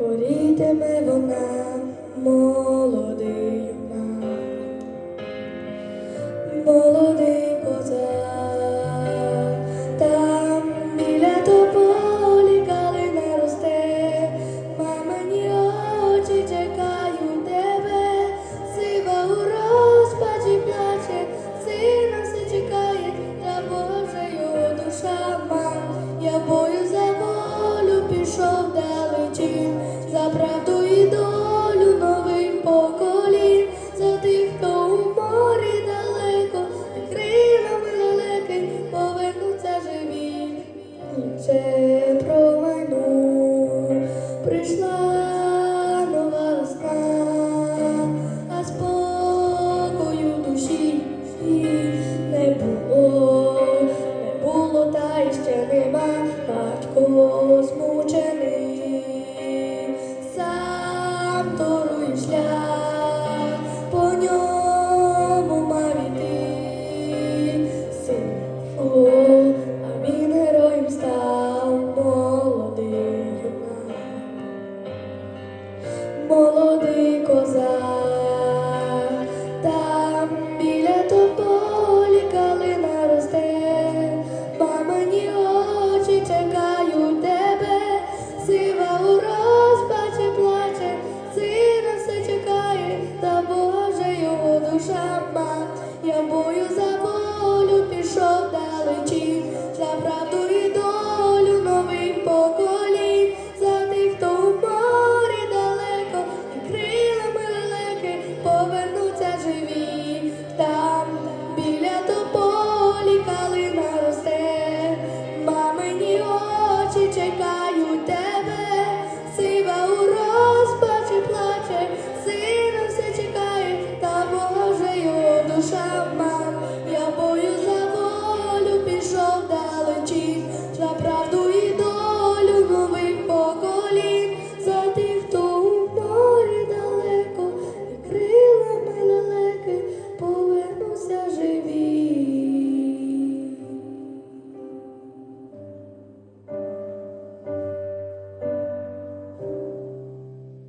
Горітиме вона, все промину прийшла.